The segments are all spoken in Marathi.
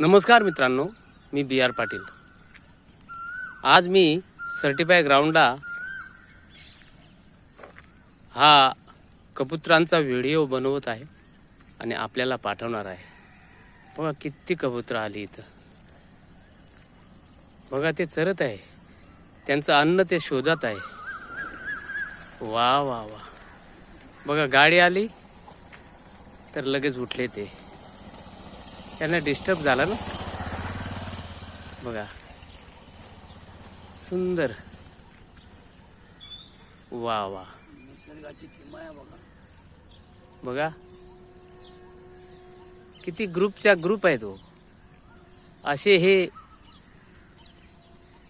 नमस्कार मित्रांनो मी बी आर पाटील. आज मी सर्टिफाय ग्राउंडला हा कबुतरांचा व्हिडिओ बनवत आहे आणि आपल्याला पाठवणार आहे. बघा किती कबुतरं आली इथं. बघा ते चरत आहे. त्यांचं अन्न ते शोधत आहे. वा वा वा. बघा गाडी आली तर लगेच उठले ते. त्यांना डिस्टर्ब झाला ना? बघा. सुंदर. वा वा. बघा. किती ग्रुपच्या ग्रुप आहे तो हो. असे हे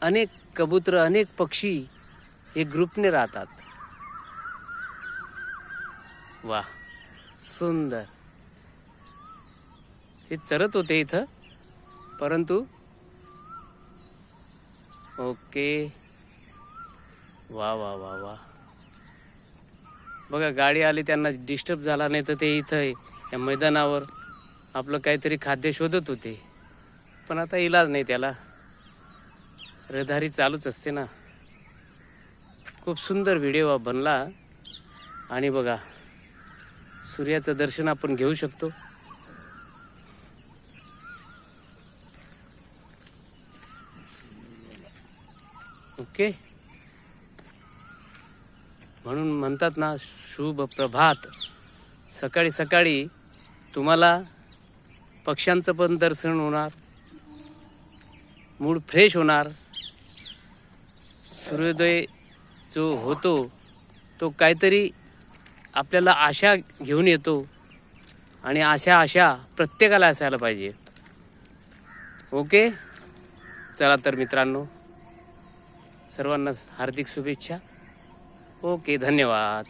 अनेक कबूतर अनेक पक्षी हे ग्रुपने राहतात. वा. सुंदर. ते चरत होते इथं. परंतु ओके. वा वा वा वा. बघा गाडी आली त्यांना डिस्टर्ब झाला नाही तर ते इथं या मैदानावर आपलं काहीतरी खाद्य शोधत होते. पण आता इलाज नाही त्याला. रहदारी चालूच असते ना. खूप सुंदर व्हिडिओ बनला. आणि बघा सूर्याचं दर्शन आपण घेऊ शकतो. ओके. म्हणून म्हणतात ना शुभ प्रभात. सकाळी सकाळी तुम्हाला पक्ष्यांचं पण दर्शन होणार मूड फ्रेश होणार. सूर्योदय जो होतो तो काहीतरी आपल्याला आशा घेऊन येतो आणि आशा आशा प्रत्येकाला असायला पाहिजे. ओके? चला तर मित्रांनो सर्वांना हार्दिक शुभेच्छा. ओके धन्यवाद.